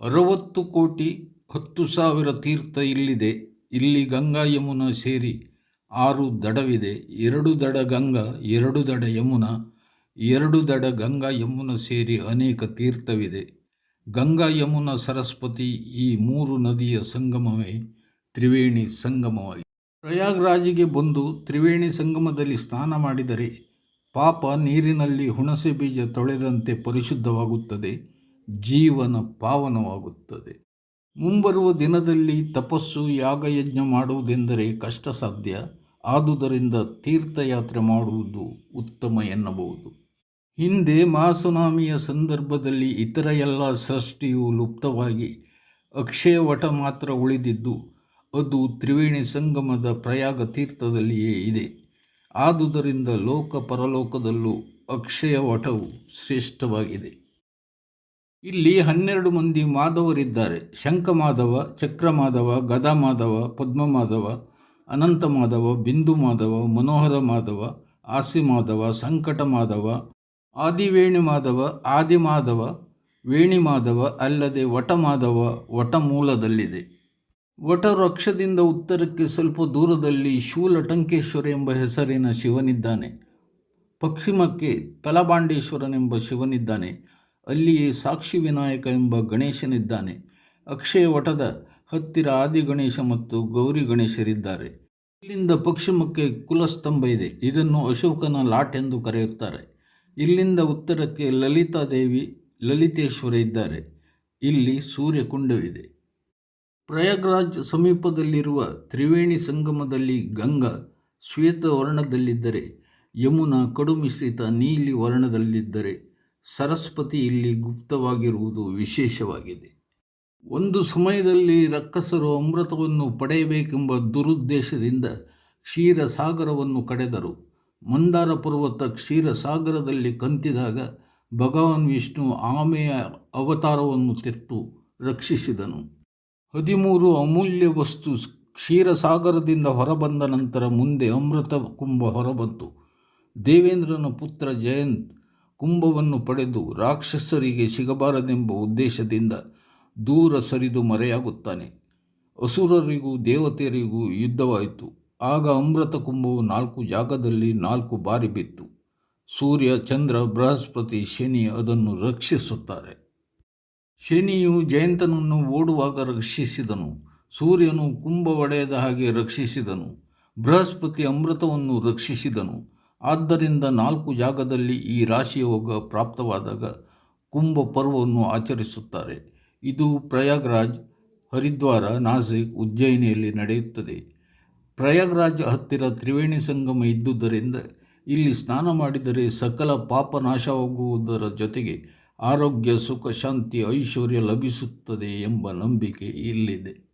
ಅರವತ್ತು ಕೋಟಿ ಹತ್ತು ಸಾವಿರ ತೀರ್ಥ ಇಲ್ಲಿದೆ. ಇಲ್ಲಿ ಗಂಗಾ ಯಮುನಾ ಸೇರಿ ಆರು ದಡವಿದೆ. ಎರಡು ದಡ ಗಂಗಾ, ಎರಡು ದಡ ಯಮುನಾ, ಎರಡು ದಡ ಗಂಗಾ ಯಮುನಾ ಸೇರಿ ಅನೇಕ ತೀರ್ಥವಿದೆ. ಗಂಗಾ ಯಮುನಾ ಸರಸ್ವತಿ ಈ ಮೂರು ನದಿಯ ಸಂಗಮವೇ ತ್ರಿವೇಣಿ ಸಂಗಮವಾಗಿದೆ ಪ್ರಯಾಗ್ರಾಜಿಗೆ ಬಂದು ತ್ರಿವೇಣಿ ಸಂಗಮದಲ್ಲಿ ಸ್ನಾನ ಮಾಡಿದರೆ ಪಾಪ ನೀರಿನಲ್ಲಿ ಹುಣಸೆ ಬೀಜ ತೊಳೆದಂತೆ ಪರಿಶುದ್ಧವಾಗುತ್ತದೆ. ಜೀವನ ಪಾವನವಾಗುತ್ತದೆ. ಮುಂಬರುವ ದಿನದಲ್ಲಿ ತಪಸ್ಸು ಯಾಗಯಜ್ಞ ಮಾಡುವುದೆಂದರೆ ಕಷ್ಟ ಸಾಧ್ಯ ಆದುದರಿಂದ ತೀರ್ಥಯಾತ್ರೆ ಮಾಡುವುದು ಉತ್ತಮ ಎನ್ನಬಹುದು. ಹಿಂದೆ ಮಹಾಸುನಾಮಿಯ ಸಂದರ್ಭದಲ್ಲಿ ಇತರ ಎಲ್ಲ ಸೃಷ್ಟಿಯು ಲುಪ್ತವಾಗಿ ಅಕ್ಷಯವಟ ಮಾತ್ರ ಉಳಿದಿದ್ದು, ಅದು ತ್ರಿವೇಣಿ ಸಂಗಮದ ಪ್ರಯಾಗ ತೀರ್ಥದಲ್ಲಿಯೇ ಇದೆ. ಆದುದರಿಂದ ಲೋಕ ಪರಲೋಕದಲ್ಲೂ ಅಕ್ಷಯವಟವು ಶ್ರೇಷ್ಠವಾಗಿದೆ. ಇಲ್ಲಿ ಹನ್ನೆರಡು ಮಂದಿ ಮಾಧವರಿದ್ದಾರೆ. ಶಂಖ ಮಾಧವ ಚಕ್ರ ಮಾಧವ ಗದಾ ಮಾಧವ ಪದ್ಮ ಮಾಧವ ಅನಂತ ಮಾಧವ ಬಿಂದು ಮಾಧವ ಮನೋಹರ ಮಾಧವ ಆಸಿಮಾಧವ ಸಂಕಟ ಮಾಧವ ಆದಿವೇಣಿ ಮಾಧವ ಆದಿ ಮಾಧವ ವೇಣಿ ಮಾಧವ ಅಲ್ಲದೆ ವಟ ಮಾಧವ ವಟ ಮೂಲದಲ್ಲಿದೆ ವಟ ವೃಕ್ಷದಿಂದ ಉತ್ತರಕ್ಕೆ ಸ್ವಲ್ಪ ದೂರದಲ್ಲಿ ಶೂಲಟಂಕೇಶ್ವರ ಎಂಬ ಹೆಸರಿನ ಶಿವನಿದ್ದಾನೆ. ಪಶ್ಚಿಮಕ್ಕೆ ತಲಬಾಂಡೇಶ್ವರನೆಂಬ ಶಿವನಿದ್ದಾನೆ. ಅಲ್ಲಿಯೇ ಸಾಕ್ಷಿ ವಿನಾಯಕ ಎಂಬ ಗಣೇಶನಿದ್ದಾನೆ. ಅಕ್ಷಯ ವಟದ ಹತ್ತಿರ ಆದಿ ಗಣೇಶ ಮತ್ತು ಗೌರಿ ಗಣೇಶರಿದ್ದಾರೆ. ಇಲ್ಲಿಂದ ಪಶ್ಚಿಮಕ್ಕೆ ಕುಲಸ್ತಂಭ ಇದೆ. ಇದನ್ನು ಅಶೋಕನ ಲಾಟ್ ಎಂದು ಕರೆಯುತ್ತಾರೆ. ಇಲ್ಲಿಂದ ಉತ್ತರಕ್ಕೆ ಲಲಿತಾ ದೇವಿ, ಲಲಿತೇಶ್ವರ ಇದ್ದಾರೆ. ಇಲ್ಲಿ ಸೂರ್ಯಕುಂಡವಿದೆ. ಪ್ರಯಾಗ್ರಾಜ್ ಸಮೀಪದಲ್ಲಿರುವ ತ್ರಿವೇಣಿ ಸಂಗಮದಲ್ಲಿ ಗಂಗಾ ಶ್ವೇತ ವರ್ಣದಲ್ಲಿದ್ದರೆ, ಯಮುನಾ ಕಡು ಮಿಶ್ರಿತ ನೀಲಿ ವರ್ಣದಲ್ಲಿದ್ದರೆ ಸರಸ್ವತಿ ಇಲ್ಲಿ ಗುಪ್ತವಾಗಿರುವುದು ವಿಶೇಷವಾಗಿದೆ. ಒಂದು ಸಮಯದಲ್ಲಿ ರಕ್ಕಸರು ಅಮೃತವನ್ನು ಪಡೆಯಬೇಕೆಂಬ ದುರುದ್ದೇಶದಿಂದ ಕ್ಷೀರಸಾಗರವನ್ನು ಕಡೆದರು. ಮಂದಾರ ಪರ್ವತ ಕ್ಷೀರಸಾಗರದಲ್ಲಿ ಕಂತಿದಾಗ ಭಗವಾನ್ ವಿಷ್ಣು ಆಮೆಯ ಅವತಾರವನ್ನು ತೆತ್ತು ರಕ್ಷಿಸಿದನು. ಹದಿಮೂರು ಅಮೂಲ್ಯ ವಸ್ತು ಕ್ಷೀರಸಾಗರದಿಂದ ಹೊರಬಂದ ನಂತರ ಮುಂದೆ ಅಮೃತ ಕುಂಭ ಹೊರಬಂತು. ದೇವೇಂದ್ರನ ಪುತ್ರ ಜಯಂತ್ ಕುಂಭವನ್ನು ಪಡೆದು ರಾಕ್ಷಸರಿಗೆ ಸಿಗಬಾರದೆಂಬ ಉದ್ದೇಶದಿಂದ ದೂರ ಸರಿದು ಮರೆಯಾಗುತ್ತಾನೆ. ಅಸುರರಿಗೂ ದೇವತೆಯರಿಗೂ ಯುದ್ಧವಾಯಿತು. ಆಗ ಅಮೃತ ಕುಂಭವು ನಾಲ್ಕು ಜಾಗದಲ್ಲಿ ನಾಲ್ಕು ಬಾರಿ ಬಿತ್ತು. ಸೂರ್ಯ, ಚಂದ್ರ, ಬೃಹಸ್ಪತಿ, ಶನಿ ಅದನ್ನು ರಕ್ಷಿಸುತ್ತಾರೆ. ಶನಿಯು ಜಯಂತನನ್ನು ಓಡುವಾಗ ರಕ್ಷಿಸಿದನು. ಸೂರ್ಯನು ಕುಂಭ ಒಡೆಯದ ಹಾಗೆ ರಕ್ಷಿಸಿದನು. ಬೃಹಸ್ಪತಿ ಅಮೃತವನ್ನು ರಕ್ಷಿಸಿದನು. ಆದ್ದರಿಂದ ನಾಲ್ಕು ಜಾಗದಲ್ಲಿ ಈ ರಾಶಿಯೋಗ ಪ್ರಾಪ್ತವಾದಾಗ ಕುಂಭ ಪರ್ವವನ್ನು ಆಚರಿಸುತ್ತಾರೆ. ಇದು ಪ್ರಯಾಗ್ರಾಜ್, ಹರಿದ್ವಾರ, ನಾಸಿಕ್ ಉಜ್ಜಯಿನಿಯಲ್ಲಿ ನಡೆಯುತ್ತದೆ. ಪ್ರಯಾಗ್ರಾಜ್ ಹತ್ತಿರ ತ್ರಿವೇಣಿ ಸಂಗಮ ಇದ್ದುದರಿಂದ ಇಲ್ಲಿ ಸ್ನಾನ ಮಾಡಿದರೆ ಸಕಲ ಪಾಪ ನಾಶವಾಗುವುದರ ಜೊತೆಗೆ ಆರೋಗ್ಯ, ಸುಖ, ಶಾಂತಿ, ಐಶ್ವರ್ಯ ಲಭಿಸುತ್ತದೆ ಎಂಬ ನಂಬಿಕೆ ಇಲ್ಲಿದೆ.